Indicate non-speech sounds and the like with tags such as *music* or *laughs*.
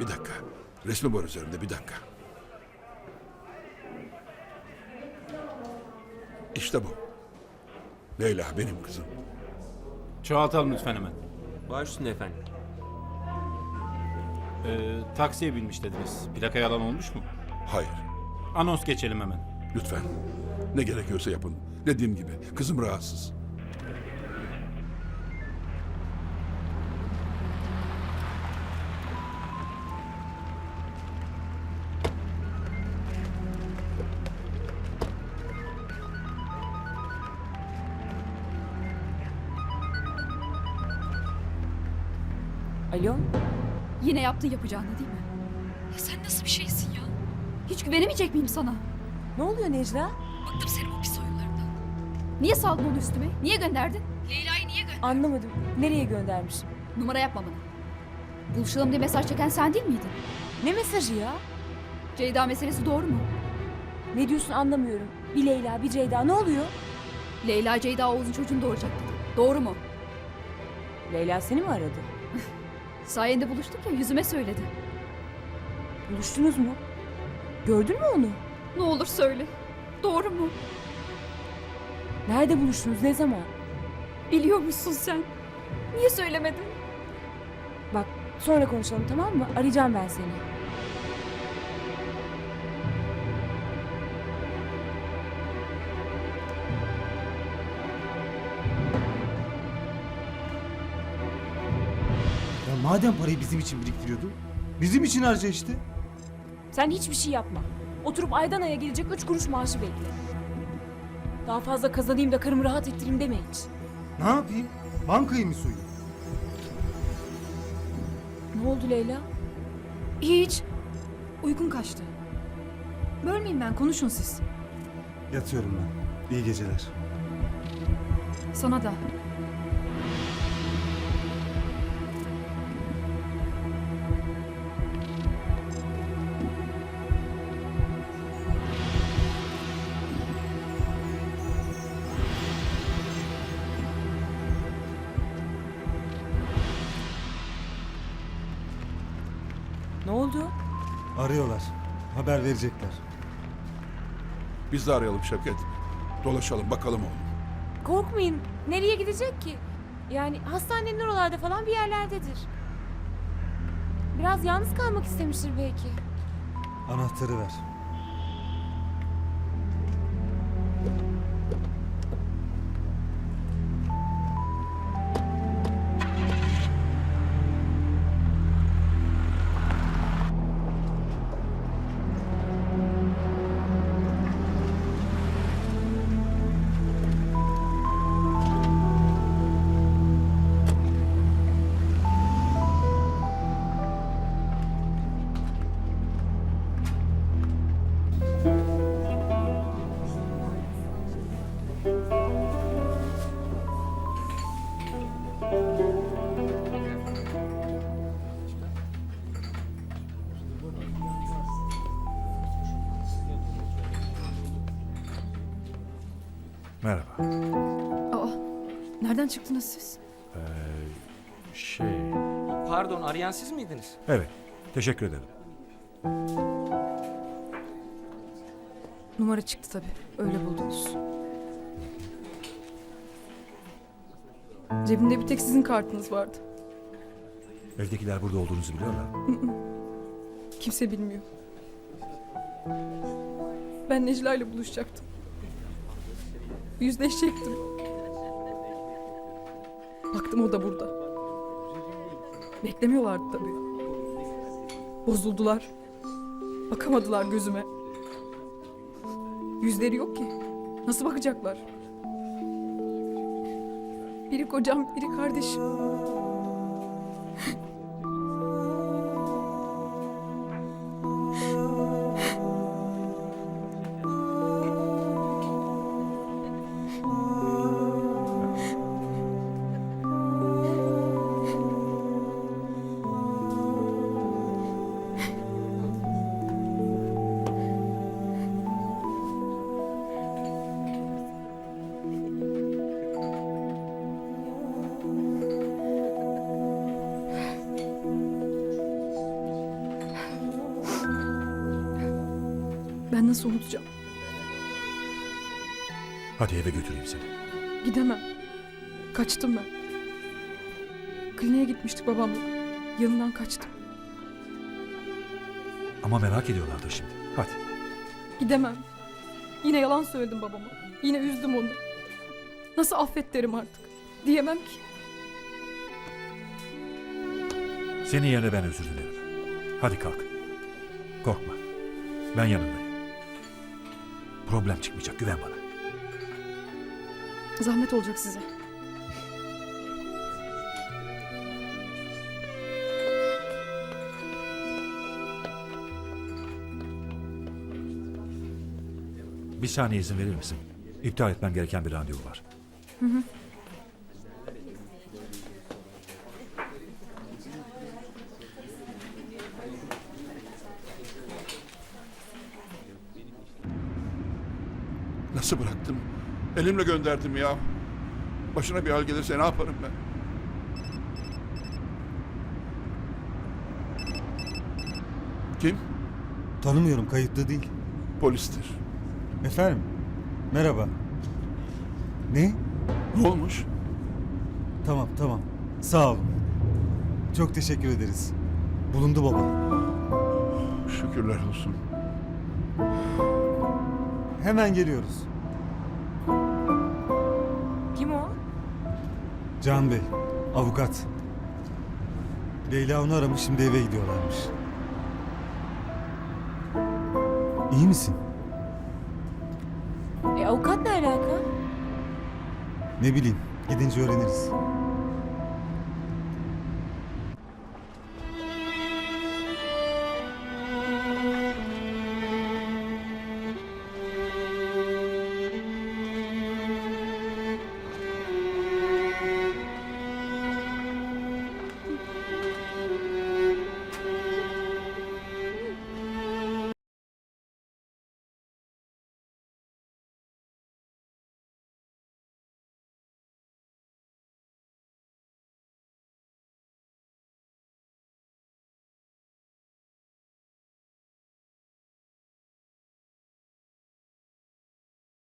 Bir dakika. Resmi var üzerinde bir dakika. İşte bu. Leyla benim kızım. Çoğaltalım lütfen hemen. Baş üstünde efendim. Ee, taksiye binmiş dediniz. Plakayı alan olmuş mu? Hayır. Anons geçelim hemen. Lütfen. Ne gerekiyorsa yapın. Dediğim gibi kızım rahatsız. Alo? Yine yaptın yapacağını değil mi? Ya sen nasıl bir şeysin ya? Hiç güvenemeyecek miyim sana? Ne oluyor Necla? Bıktım senin o pis oyunlarından. Niye saldın onu üstüme? Niye gönderdin? Leyla'yı niye gönderdin? Anlamadım. Nereye göndermiş? Numara yapma bana. Buluşalım diye mesaj çeken sen değil miydin? Ne mesajı ya? Ceyda meselesi doğru mu? Ne diyorsun anlamıyorum. Bir Leyla bir Ceyda ne oluyor? Leyla Ceyda Oğuz'un çocuğunu doğuracak dedi. Doğru mu? Leyla seni mi aradı? *laughs* Sayende buluştuk ya yüzüme söyledi. Buluştunuz mu? Gördün mü onu? Ne olur söyle. Doğru mu? Nerede buluştunuz ne zaman? Biliyor musun sen? Niye söylemedin? Bak sonra konuşalım tamam mı? Arayacağım ben seni. Madem parayı bizim için biriktiriyordu, bizim için harca işte. Sen hiçbir şey yapma. Oturup aydan aya gelecek üç kuruş maaşı bekle. Daha fazla kazanayım da karımı rahat ettireyim deme hiç. Ne yapayım? Bankayı mı soyayım? Ne oldu Leyla? Hiç. Uykun kaçtı. Bölmeyeyim ben konuşun siz. Yatıyorum ben. İyi geceler. Sana da. Oldu? Arıyorlar. Haber verecekler. Biz de arayalım Şevket. Dolaşalım bakalım oğlum. Korkmayın. Nereye gidecek ki? Yani hastanenin oralarda falan bir yerlerdedir. Biraz yalnız kalmak istemiştir belki. Anahtarı ver. Merhaba. Aa, nereden çıktınız siz? Şey... Pardon arayan siz miydiniz? Evet. Teşekkür ederim. Numara çıktı tabii. Öyle buldunuz. Cebimde bir tek sizin kartınız vardı. Evdekiler burada olduğunuzu biliyorlar. Kimse bilmiyor. Ben Necla ile buluşacaktım. Yüzleşecektim. Baktım o da burada. Beklemiyorlardı tabii. Bozuldular. Bakamadılar gözüme. Yüzleri yok ki. Nasıl bakacaklar? Biri kocam, biri kardeşim. Ben nasıl unutacağım? Hadi eve götüreyim seni. Gidemem. Kaçtım ben. Kliniğe gitmiştik babamla. Yanından kaçtım. Ama merak ediyorlardır şimdi. Hadi. Gidemem. Yine yalan söyledim babama. Yine üzdüm onu. Nasıl affet derim artık. Diyemem ki. Senin yerine ben özür dilerim. Hadi kalk. Korkma. Ben yanındayım. Problem çıkmayacak. Güven bana. Zahmet olacak size. Bir saniye izin verir misin? İptal etmem gereken bir randevu var. Nasıl bıraktım? Elimle gönderdim ya. Başına bir hal gelirse ne yaparım ben? Kim? Tanımıyorum kayıtlı değil. Polistir. Efendim? Merhaba. Ne? Ne olmuş? Tamam tamam. Sağ olun. Çok teşekkür ederiz. Bulundu baba. Şükürler olsun. Hemen geliyoruz. Can Bey, avukat. Leyla onu aramış şimdi eve gidiyorlarmış. İyi misin? E avukat ne alaka? Ne bileyim, gidince öğreniriz.